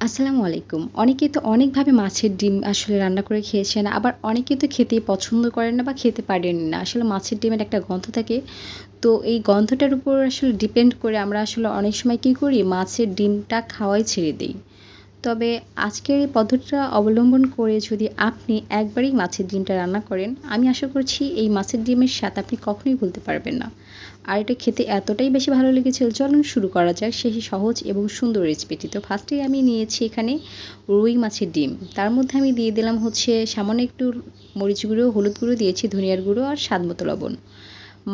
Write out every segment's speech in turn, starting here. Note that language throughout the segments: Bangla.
আসসালামু আলাইকুম। অনেকে তো অনেকভাবে মাছের ডিম আসলে রান্না করে খেয়েছেন আবার অনেকে তো খেতে পছন্দ করেন না বা খেতে পারেন না। আসলে মাছের ডিমের একটা গন্ধ থাকে। তো এই গন্ধটার উপর আসলে ডিপেন্ড করে আমরা আসলে অনেক সময় কী করি? মাছের ডিমটা খাওয়াই ছেড়ে দিই। তবে আজকের এই পদ্ধতিটা অবলম্বন করে যদি আপনি একবারেই মাছের ডিমটা রান্না করেন, আমি আশা করছি এই মাছের ডিমের স্বাদ আপনি কখনোই ভুলতে পারবেন না। আর এটা খেতে এতটাই বেশি ভালো লেগেছিল, চলুন শুরু করা যাক। সেই সহজ এবং সুন্দর রেসিপিটি তো ফার্স্টেই আমি নিয়েছি এখানে রুই মাছের ডিম। তার মধ্যে আমি দিয়ে দিলাম হচ্ছে সামান্য একটু মরিচ গুঁড়ো, হলুদ গুঁড়ো, দিয়েছি ধনিয়ার গুঁড়ো আর স্বাদ মতো লবণ।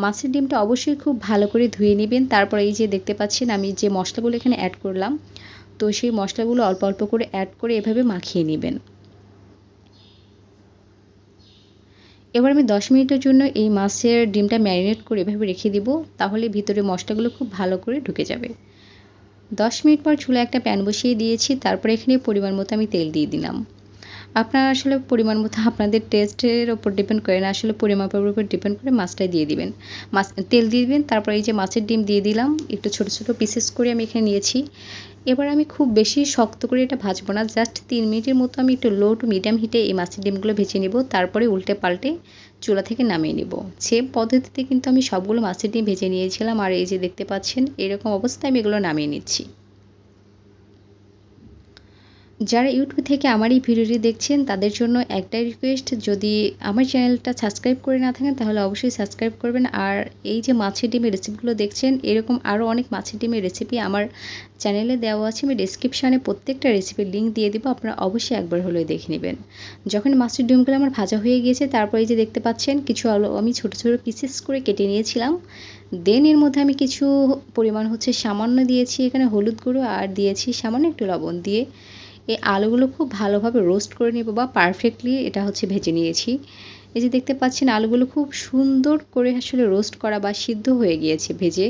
মাছের ডিমটা অবশ্যই খুব ভালো করে ধুয়ে নেবেন। তারপর এই যে দেখতে পাচ্ছেন আমি যে মশলাগুলো এখানে অ্যাড করলাম, তো সেই মশলাগুলো অল্প অল্প করে অ্যাড করে এভাবে মাখিয়ে নেবেন। এবার আমি দশ মিনিটের জন্য এই মাছের ডিমটা ম্যারিনেট করে এভাবে রেখে দিব, তাহলে ভিতরে মশলাগুলো খুব ভালো করে ঢুকে যাবে। দশ মিনিট পর চুলা একটা প্যান বসিয়ে দিয়েছি, তারপরে এখানে পরিমাণ মতো আমি তেল দিয়ে দিলাম। আপনারা আসলে পরিমাণ মতো আপনাদের টেস্টের ওপর ডিপেন্ড করে না, আসলে পরিমাপের উপর ডিপেন্ড করে মাছটা দিয়ে দিবেন। মাছ, তেল দিয়ে দিবেন, তারপর এই যে মাছের ডিম দিয়ে দিলাম, একটু ছোট ছোট পিসেস করে আমি এখানে নিয়েছি। এবার আমি খুব বেশি শক্ত করে এটা ভাজবো না জাস্ট তিন মিনিটের মতো আমি একটু লো টু মিডিয়াম হিটে এই মাছের ডিমগুলো ভেজে নেব, তারপরে উল্টে পাল্টে চুলা থেকে নামিয়ে নেব। সেম পদ্ধতিতে কিন্তু আমি সবগুলো মাছের ডিম ভেজে নিয়েছিলাম, আর এই যে দেখতে পাচ্ছেন, এরকম অবস্থায় আমি এগুলো নামিয়ে নিচ্ছি। যারা ইউটিউব থেকে আমার এই ভিডিওটি দেখছেন, তাদের জন্য একটাই রিকোয়েস্ট যদি আমার চ্যানেলটা সাবস্ক্রাইব করে না থাকেন, তাহলে অবশ্যই সাবস্ক্রাইব করবেন। আর এই যে মাছের ডিমের রেসিপিগুলো দেখছেন, এরকম আরও অনেক মাছের ডিমের রেসিপি আমার চ্যানেলে দেওয়া আছে। আমি ডিসক্রিপশানে প্রত্যেকটা রেসিপির লিঙ্ক দিয়ে দেবো, আপনারা অবশ্যই একবার হলেও দেখে নেবেন। যখন মাছের ডিমগুলো আমার ভাজা হয়ে গিয়েছে, তারপরে যে দেখতে পাচ্ছেন, কিছু আলু, আমি ছোটো ছোটো পিসেস করে কেটে নিয়েছিলাম। দেন এর মধ্যে আমি কিছু পরিমাণ হচ্ছে সামান্য দিয়েছি এখানে হলুদ গুঁড়ো, আর দিয়েছি সামান্য একটু লবণ দিয়ে। এই আলুগুলো খুব ভালোভাবে রোস্ট করে নেব বা পারফেক্টলি এটা হচ্ছে ভেজে নিয়েছি। এই যে দেখতে পাচ্ছেন আলুগুলো খুব সুন্দর করে আসলে রোস্ট করা বা সিদ্ধ হয়ে গিয়েছে ভেজে।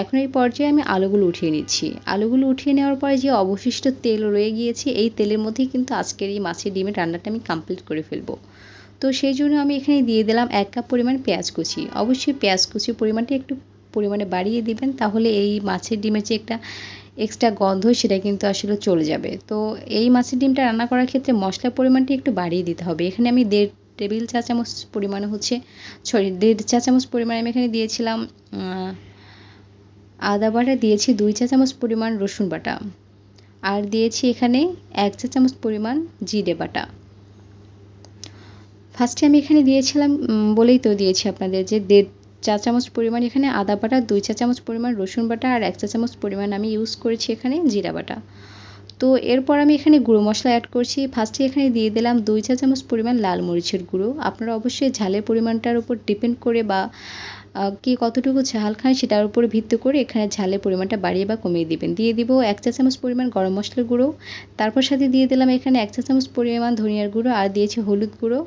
এখন এই পর্যায়ে আমি আলুগুলো উঠিয়ে নিচ্ছি। আলুগুলো উঠিয়ে নেওয়ার পরে যে অবশিষ্ট তেল রয়ে গিয়েছে, এই তেলের মধ্যেই কিন্তু আজকের এই মাছের ডিমের রান্নাটা আমি কমপ্লিট করে ফেলব। তো সেই জন্য আমি এখানে দিয়ে দিলাম এক কাপ পরিমাণ পেঁয়াজ কুচি। অবশ্যই পেঁয়াজ কুচির পরিমাণটা একটু পরিমাণে বাড়িয়ে দিবেন, তাহলে এই মাছের ডিমের যে একটা এক্সট্রা গন্ধ সেটা কিন্তু আসলে চলে যাবে। তো এই মাছের ডিমটা রান্না করার ক্ষেত্রে মশলার পরিমাণটি একটু বাড়িয়ে দিতে হবে। এখানে আমি দেড় টেবিল চা চামচ পরিমাণে হচ্ছে সরি দেড় চা চামচ পরিমাণে আমি এখানে দিয়েছিলাম আদা বাটা, দিয়েছি দুই চা চামচ পরিমাণ রসুন বাটা, আর দিয়েছি এখানে এক চা চামচ পরিমাণ জিরে বাটা। ফার্স্টে আমি এখানে দিয়েছিলাম বলেই তো দিয়েছি আপনাদের যে দেড় চা চামচ পরিমাণ এখানে আদা বাটা, দুই চা চামচ পরিমাণ রসুন বাটা আর এক চা চামচ পরিমাণ আমি ইউজ করেছি এখানে জিরা বাটা। তো এরপর আমি এখানে গুঁড়ো মশলা অ্যাড করছি। ফার্স্টে এখানে দিয়ে দিলাম দুই চা চামচ পরিমাণ লাল মরিচের গুঁড়ো। আপনারা অবশ্যই ঝালের পরিমাণটার উপর ডিপেন্ড করে বা কে কতটুকু ঝাল খান সেটার উপরে ভিত্তি করে এখানে ঝালের পরিমাণটা বাড়িয়ে বা কমিয়ে দিবেন। দিয়ে দিব এক চা চামচ পরিমাণ গরম মশলার গুঁড়ো। তারপর সাথে দিয়ে দিলাম এখানে এক চা চামচ পরিমাণ ধনিয়ার গুঁড়ো আর দিয়েছি হলুদ গুঁড়ো।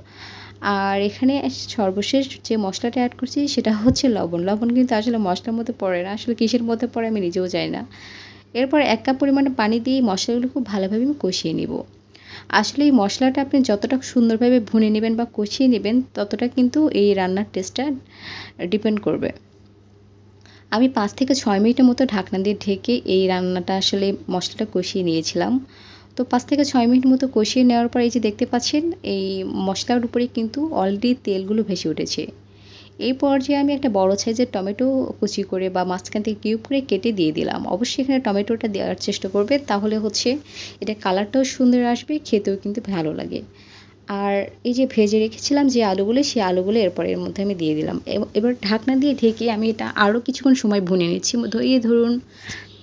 আর এখানে সর্বশেষ যে মশলাটা অ্যাড করছি সেটা হচ্ছে লবণ। লবণ কিন্তু আসলে মশলার মধ্যে পড়ে না, আসলে কিসের মধ্যে পড়ে আমি নিজেও জানি না। এরপর এক কাপ পরিমাণে পানি দিয়ে মশলাগুলো খুব ভালোভাবে আমি কষিয়ে নিব। আসলে এই মশলাটা আপনি যতটা সুন্দরভাবে ভুনে নেবেন বা কষিয়ে নেবেন, ততটা কিন্তু এই রান্নার টেস্টটা ডিপেন্ড করবে। আমি পাঁচ থেকে ছয় মিনিটের মতো ঢাকনা দিয়ে ঢেকে এই রান্নাটা আসলে মশলাটা কষিয়ে নিয়েছিলাম। তো পাঁচ থেকে ছয় মিনিট মতো কষিয়ে নেওয়ার পর এই যে দেখতে পাচ্ছেন, এই মশলার উপরে কিন্তু অলরেডি তেলগুলো ভেসে উঠেছে। এই পর্যায়ে আমি একটা বড় সাইজের টমেটো কুচি করে বা মাঝখান থেকে কিউব করে কেটে দিয়ে দিলাম। অবশ্যই এখানে টমেটোটা দেওয়ার চেষ্টা করবে তাহলে হচ্ছে এটা কালারটাও সুন্দর আসবে, খেতেও কিন্তু ভালো লাগে। আর এই যে ভেজে রেখেছিলাম যে আলুগুলো, সেই আলুগুলো এরপর এর মধ্যে আমি দিয়ে দিলাম। এবার ঢাকনা দিয়ে ঢেকে আমি এটা আরও কিছুক্ষণ সময় ভুনে নিচ্ছি। এই ধরুন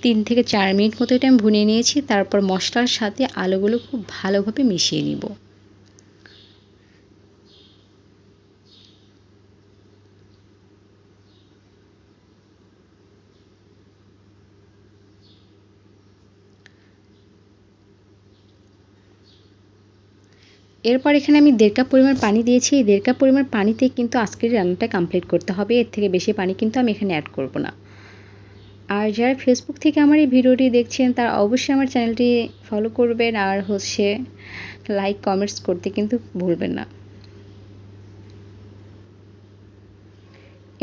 তিন থেকে চার মিনিট মতো এটা আমি ভুনে নিয়েছি, তারপর মশলার সাথে আলুগুলো খুব ভালোভাবে মিশিয়ে নিব। এরপর এখানে আমি দেড় কাপ পরিমাণ পানি দিয়েছি। এই দেড় কাপ পরিমাণ পানিতে কিন্তু আজকের রান্নাটা কমপ্লিট করতে হবে। এর থেকে বেশি পানি কিন্তু আমি এখানে অ্যাড করব না। আর যারা ফেসবুক থেকে আমার এই ভিডিওটি দেখছেন, তারা অবশ্যই আমার চ্যানেলটি ফলো করবেন আর হচ্ছে লাইক কমেন্টস করতে কিন্তু ভুলবেন না।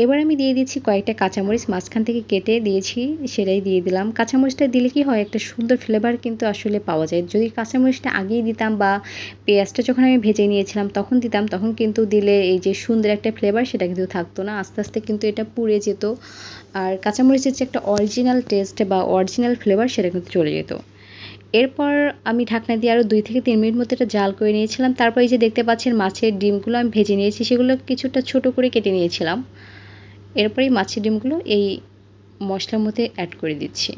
এবার আমি দিয়ে দিচ্ছি কয়েকটা কাঁচামরিচ, মাঝখান থেকে কেটে দিয়েছি, সেটাই দিয়ে দিলাম। কাঁচামরিচটা দিলে কি হয়, একটা সুন্দর ফ্লেভার কিন্তু আসলে পাওয়া যায়। যদি কাঁচামরিচটা আগেই দিতাম বা পেঁয়াজটা যখন আমি ভেজে নিয়েছিলাম, তখন দিতাম, তখন কিন্তু দিলে এই যে সুন্দর একটা ফ্লেভার সেটা কিন্তু থাকতো না। আস্তে আস্তে কিন্তু এটা পুড়ে যেত। আর কাঁচামরিচের যে একটা অরিজিনাল টেস্ট বা অরিজিনাল ফ্লেভার সেটা কিন্তু চলে যেত। এরপর আমি ঢাকনা দিয়ে আরও দুই থেকে তিন মিনিট মতো এটা জাল করে নিয়েছিলাম। তারপর এই যে দেখতে পাচ্ছেন মাছের ডিমগুলো আমি ভেজে নিয়েছি, সেগুলো কিছুটা ছোট করে কেটে নিয়েছিলাম। এরপরে মাছের ডিমগুলো এই মশলার মধ্যে অ্যাড করে দিচ্ছি।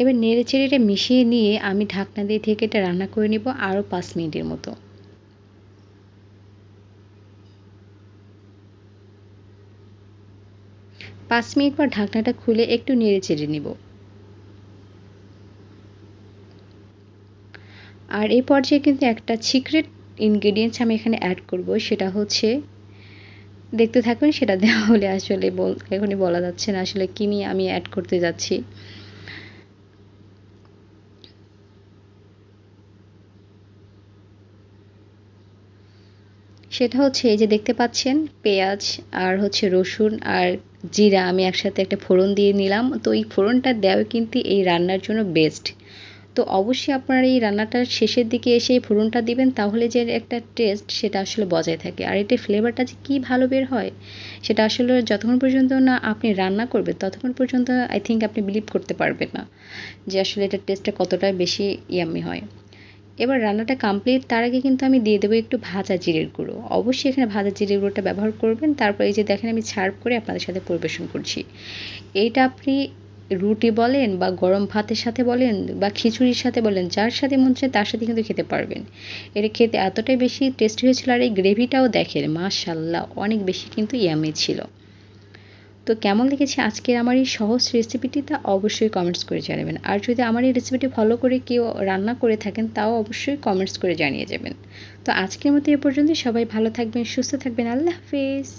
এবার নেড়ে চেড়ে মিশিয়ে নিয়ে আমি ঢাকনা দিয়ে থেকে এটা রান্না করে নেব আরও পাঁচ মিনিটের মতো। পাঁচ মিনিট পর ঢাকনাটা খুলে একটু নেড়ে চেড়ে নিব। আর এই পর্যায়ে কিন্তু একটা সিক্রেট ইনগ্রেডিয়েন্টস আমি এখানে অ্যাড করব, সেটা হচ্ছে, দেখতে থাকুন সেটা দেওয়া হলে আসলে বল, এখনই বলা যাচ্ছে না আসলে কী নিয়ে আমি অ্যাড করতে যাচ্ছি। সেটা হচ্ছে এই যে দেখতে পাচ্ছেন, পেঁয়াজ আর হচ্ছে রসুন আর জিরা আমি একসাথে একটা ফোড়ন দিয়ে নিলাম। তো এই ফোড়নটা দেওয়া কিন্তু এই রান্নার জন্য বেস্ট তো অবশ্যই আপনার এই রান্নাটার শেষের দিকে এসে ফোড়নটা দিবেন, তাহলে যে একটা টেস্ট সেটা আসলে বজায় থাকে। আর এটার ফ্লেভারটা যে কী ভালো বের হয়, সেটা আসলে যতক্ষণ পর্যন্ত না আপনি রান্না করবেন, ততক্ষণ পর্যন্ত আই থিঙ্ক আপনি বিলিভ করতে পারবেন না যে আসলে এটার টেস্টটা কতটা বেশি ইয়াম্মি হয়। এবার রান্নাটা কমপ্লিট তার আগে কিন্তু আমি দিয়ে দেবো একটু ভাজা জিরের গুঁড়ো। অবশ্যই এখানে ভাজা জিরের গুঁড়োটা ব্যবহার করবেন, তারপর এই যে দেখেন আমি ছাড় করে আপনাদের সাথে পরিবেশন করছি। এইটা আপনি রুটি বলেন বা গরম ভাতের সাথে বলেন বা খিচুড়ির সাথে বলেন, যার সাথে মন চায় তার সাথে কিন্তু খেতে পারবেন। এটা খেতে এতটাই বেশি টেস্টি হয়েছিল আর এই গ্রেভিটাও দেখেন মাশাল্লাহ অনেক বেশি কিন্তু ইয়ামি ছিল। তো কেমন লেগেছে আজকের আমার এই সহজ রেসিপিটি তা অবশ্যই কমেন্টস করে জানাবেন। আর যদি আমার এই রেসিপিটি ফলো করে কেউ রান্না করে থাকেন, তাও অবশ্যই কমেন্টস করে জানিয়ে যাবেন। তো আজকের মতো এ পর্যন্ত সবাই ভালো থাকবেন, সুস্থ থাকবেন, আল্লাহ হাফিজ।